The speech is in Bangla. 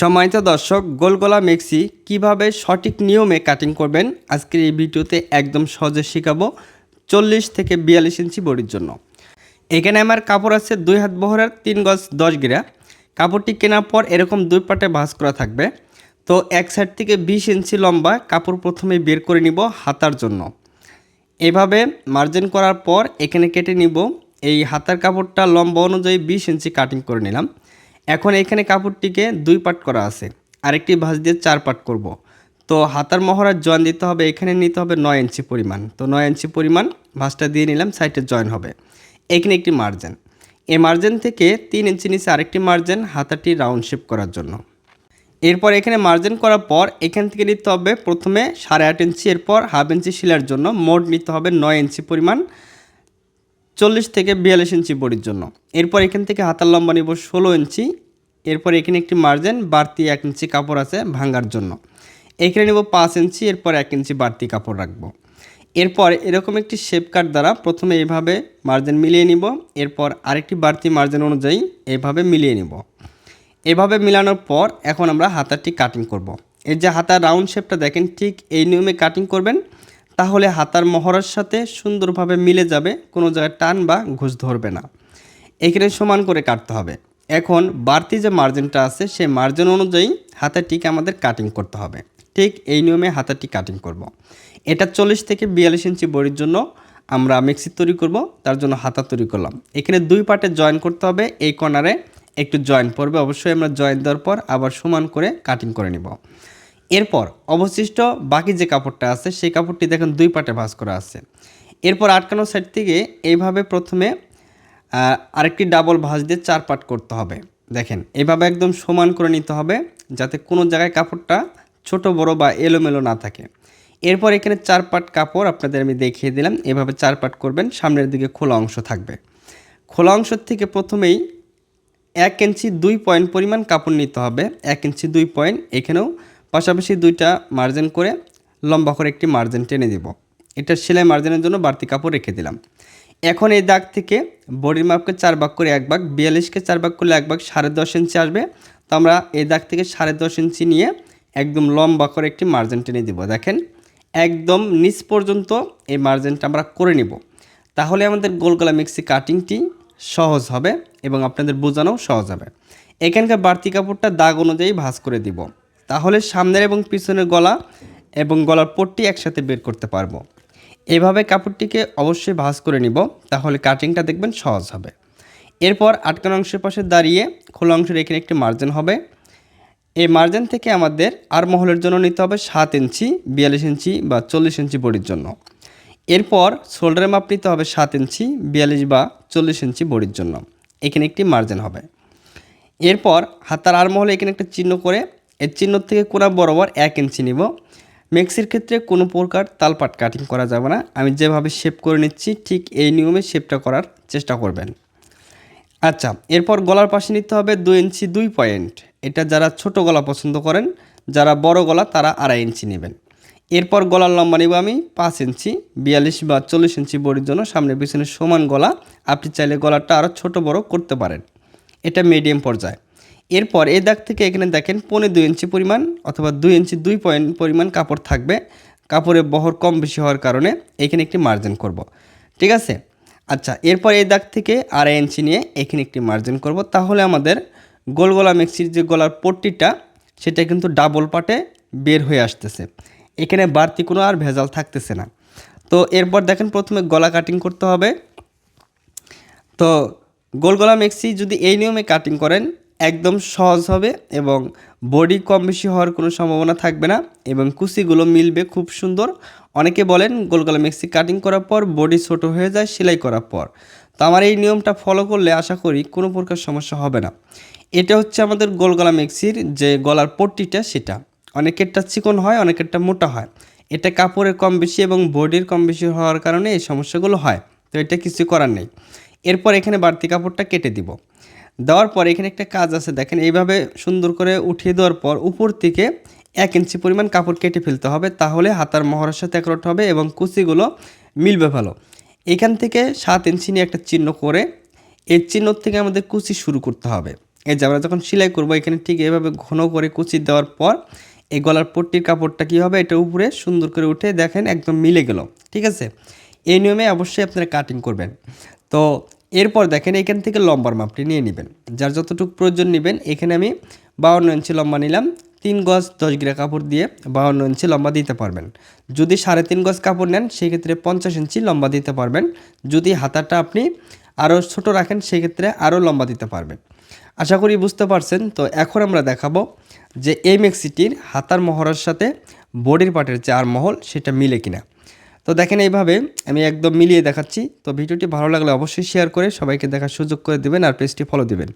সম্মানিত দর্শক, গোলগোলা মেক্সি কীভাবে সঠিক নিয়মে কাটিং করবেন? আজকের এই ভিডিওতে একদম সহজে শেখাবো চল্লিশ থেকে বিয়াল্লিশ ইঞ্চি বডির জন্য। এখানে আমার কাপড় আছে দুই হাত বহরের, তিন গজ দশ গিরা। কাপড়টি কেনার পর এরকম দুই পাটে ভাঁজ করা থাকবে। তো এক সাইড থেকে বিশ ইঞ্চি লম্বা কাপড় প্রথমে বের করে নিব হাতার জন্য। এভাবে মার্জিন করার পর এখানে কেটে নিব। এই হাতার কাপড়টা লম্বা অনুযায়ী বিশ ইঞ্চি কাটিং করে নিলাম। এখন এখানে কাপড়টিকে দুই পাট করা আছে। আরেকটি ভাঁজ দিয়ে চার পাট করব। তো হাতার মহড়ার জয়েন দিতে হবে, এখানে নিতে হবে নয় ইঞ্চি পরিমাণ। তো নয় ইঞ্চি পরিমাণ ভাঁজটা দিয়ে নিলাম, সাইডে জয়েন হবে। এখানে একটি মার্জিন। এই মার্জিন থেকে তিন ইঞ্চি নিচে আরেকটি মার্জিন হাতাটি রাউন্ড শেপ করার জন্য। এরপর এখানে মার্জিন করার পর এখান থেকে নিতে হবে প্রথমে সাড়ে আট ইঞ্চি, এরপর হাফ ইঞ্চি শিলার জন্য মোট নিতে হবে নয় ইঞ্চি পরিমাণ। চল্লিশ থেকে বিয়াল্লিশ ইঞ্চি বডির জন্য। এরপর এখান থেকে হাতার লম্বা নিব ষোলো ইঞ্চি। এরপর এখানে একটি মার্জিন বাড়তি এক ইঞ্চি কাপড় আছে ভাঙার জন্য। এখানে নেব পাঁচ ইঞ্চি, এরপর এক ইঞ্চি বাড়তি কাপড় রাখব। এরপর এরকম একটি শেপ কাট দ্বারা প্রথমে এইভাবে মার্জিন মিলিয়ে নিব। এরপর আরেকটি বাড়তি মার্জিন অনুযায়ী এইভাবে মিলিয়ে নিব। এভাবে মিলানোর পর এখন আমরা হাতারটি কাটিং করব। এই যে হাতার রাউন্ড শেপটা দেখেন, ঠিক এই নিয়মে কাটিং করবেন। তাহলে হাতার মহড়ার সাথে সুন্দরভাবে মিলে যাবে, কোনো জায়গায় টান বা ঘুষ ধরবে না। এখানে সমান করে কাটতে হবে। এখন বাড়তি যে মার্জিনটা আছে, সেই মার্জিন অনুযায়ী হাতারটিকে আমাদের কাটিং করতে হবে। ঠিক এই নিয়মে হাতারটি কাটিং করব। এটা চল্লিশ থেকে বিয়াল্লিশ ইঞ্চি বড়ির জন্য আমরা মিক্সি তৈরি করব, তার জন্য হাতা তৈরি করলাম। এখানে দুই পার্টে জয়েন করতে হবে, এই কর্নারে একটু জয়েন পড়বে। অবশ্যই আমরা জয়েন দেওয়ার পর আবার সমান করে কাটিং করে নিব। এরপর অবশিষ্ট বাকি যে কাপড়টা আছে, সেই কাপড়টি দেখেন দুই পাটে ভাঁজ করা আছে। এরপর আটকানো সাইড থেকে এইভাবে প্রথমে আরেকটি ডাবল ভাঁজ দিয়ে চার পাট করতে হবে। দেখেন, এভাবে একদম সমান করে নিতে হবে যাতে কোনো জায়গায় কাপড়টা ছোট, বড় বা এলোমেলো না থাকে। এরপর এখানে চার পাট কাপড় আপনাদের আমি দেখিয়ে দিলাম। এভাবে চার পাট করবেন, সামনের দিকে খোলা অংশ থাকবে। খোলা অংশ থেকে প্রথমেই এক ইঞ্চি দুই পয়েন্ট পরিমাণ কাপড় নিতে হবে। এক ইঞ্চি দুই পয়েন্ট এখানেও পাশাপাশি দুইটা মার্জিন করে লম্বা করে একটি মার্জিন টেনে দিব। এটা সেলাই মার্জিনের জন্য বাড়তি কাপড় রেখে দিলাম। এখন এই দাগ থেকে বডির মাপকে চার ভাগ করে এক ভাগ বিয়াল্লিশকে চার ভাগ করলে এক ভাগ সাড়ে দশ ইঞ্চি আসবে। তো আমরা এই দাগ থেকে সাড়ে দশ ইঞ্চি নিয়ে একদম লম্বা করে একটি মার্জিন টেনে দিব। দেখেন, একদম নিচ পর্যন্ত এই মার্জিনটা আমরা করে নিব। তাহলে আমাদের গোলগলা মিক্সি কাটিংটি সহজ হবে এবং আপনাদের বোঝানোও সহজ হবে। এখানকার বাড়তি কাপড়টা দাগ অনুযায়ী ভাঁজ করে দিব। তাহলে সামনের এবং পিছনের গলা এবং গলার পট্টি একসাথে বের করতে পারব। এভাবে কাপড়টিকে অবশ্যই ভাঁজ করে নিব, তাহলে কাটিংটা দেখবেন সহজ হবে। এরপর আটকানো অংশের পাশে দাঁড়িয়ে খোলা অংশের এখানে একটি মার্জিন হবে। এই মার্জিন থেকে আমাদের আর মহলের জন্য নিতে হবে সাত ইঞ্চি, বিয়াল্লিশ ইঞ্চি বা চল্লিশ ইঞ্চি বডির জন্য। এরপর শোল্ডারের মাপ নিতে হবে সাত ইঞ্চি, বিয়াল্লিশ বা চল্লিশ ইঞ্চি বডির জন্য। এখানে একটি মার্জিন হবে। এরপর হাতার আর মহলে এখানে একটা চিহ্ন করে এর চিহ্ন থেকে কোনা বরাবর এক ইঞ্চি নিব। মেক্সির ক্ষেত্রে কোনো প্রকার তালপাট কাটিং করা যাবে না। আমি যেভাবে শেপ করে নিচ্ছি, ঠিক এই নিয়মে শেপটা করার চেষ্টা করবেন। আচ্ছা এরপর গলার পাশে নিতে হবে দুই ইঞ্চি দুই পয়েন্ট এটা যারা ছোট গলা পছন্দ করেন, যারা বড় গলা তারা আড়াই ইঞ্চি নেবেন। এরপর গলার লম্বা নিব আমি পাঁচ ইঞ্চি। বিয়াল্লিশ বা চল্লিশ ইঞ্চি বডির জন্য সামনে পিছনে সমান গলা। আপনি চাইলে গলাটা আরও ছোট বড় করতে পারেন। এটা মিডিয়াম পর্যায়ে। এরপর এই দাগ থেকে এখানে দেখেন পনেরো দুই ইঞ্চি পরিমাণ অথবা দুই ইঞ্চি দুই পয়েন্ট পরিমাণ কাপড় থাকবে। কাপড়ের বহর কম বেশি হওয়ার কারণে এখানে একটি মার্জিন করব। ঠিক আছে? আচ্ছা এরপর এই দাগ থেকে আড়াই ইঞ্চি নিয়ে এখানে একটি মার্জিন করব। তাহলে আমাদের গোল গলা মিক্সির যে গলার পট্টিটা, সেটা কিন্তু ডাবল পাটে বের হয়ে আসতেছে। এখানে বাড়তি কোনো আর ভেজাল থাকতেছে না। তো এরপর দেখেন প্রথমে গলা কাটিং করতে হবে। তো গোল গলা মিক্সি যদি এই নিয়মে কাটিং করেন একদম সহজ হবে এবং বডি কম বেশি হওয়ার কোনো সম্ভাবনা থাকবে না এবং কুচিগুলো মিলবে খুব সুন্দর। অনেকে বলেন গোলগলা মিক্সি কাটিং করার পর বডি ছোট হয়ে যায়, সেলাই করার পর। তো আমার এই নিয়মটা ফলো করলে আশা করি কোনো প্রকার সমস্যা হবে না। এটা হচ্ছে আমাদের গোলগলা মিক্সির যে গলার পট্টিটা, সেটা। অনেকেরটা চিকন হয়, অনেকেরটা মোটা হয়। এটা কাপড়ের কম বেশি এবং বডির কম বেশি হওয়ার কারণে এই সমস্যাগুলো হয়। তো এটা কিছু করার নেই। এরপর এখানে বাড়তি কাপড়টা কেটে দিব। দেওয়ার পর এখানে একটা কাজ আছে, দেখেন, এইভাবে সুন্দর করে উঠিয়ে দেওয়ার পর উপর থেকে এক ইঞ্চি পরিমাণ কাপড় কেটে ফেলতে হবে, তাহলে হাতার মহড়ার সাথে একরট হবে এবং কুচিগুলো মিলবে ভালো। এখান থেকে সাত ইঞ্চি নিয়ে একটা চিহ্ন করে এই চিহ্ন থেকে আমাদের কুচি শুরু করতে হবে। এই যে আমরা যখন সেলাই করব, এখানে ঠিক এভাবে ঘন করে কুচি দেওয়ার পর এই গলার পট্টির কাপড়টা কী হবে, এটা উপরে সুন্দর করে উঠে দেখেন একদম মিলে গেল, ঠিক আছে? এই নিয়মে অবশ্যই আপনারা কাটিং করবেন। তো এরপর দেখেন এখান থেকে লম্বার মাপটি নিয়ে নেবেন। যার যতটুকু প্রয়োজন নেবেন, এখানে আমি বাউন্ন ইঞ্চি লম্বা নিলাম, তিন গজ দশ গিরা কাপড় দিয়ে বাউন্ন ইঞ্চি লম্বা দিতে পারবেন। যদি সাড়ে তিন গজ কাপড় নেন, সেক্ষেত্রে পঞ্চাশ ইঞ্চি লম্বা দিতে পারবেন। যদি হাতাটা আপনি আরও ছোট রাখেন, সেক্ষেত্রে আরও লম্বা দিতে পারবেন। আশা করি বুঝতে পারছেন। তো এখন আমরা দেখাবো যে এই মেক্সিটির হাতার মহড়ার সাথে বডির পার্টের যে আর মহল সেটা মিলে কিনা। তো দেখেন এইভাবে আমি একদম মিলিয়ে দেখাচ্ছি। তো ভিডিওটি ভালো লাগলে অবশ্যই শেয়ার করে সবাইকে দেখার সুযোগ করে দেবেন আর পেজটি ফলো দিবেন।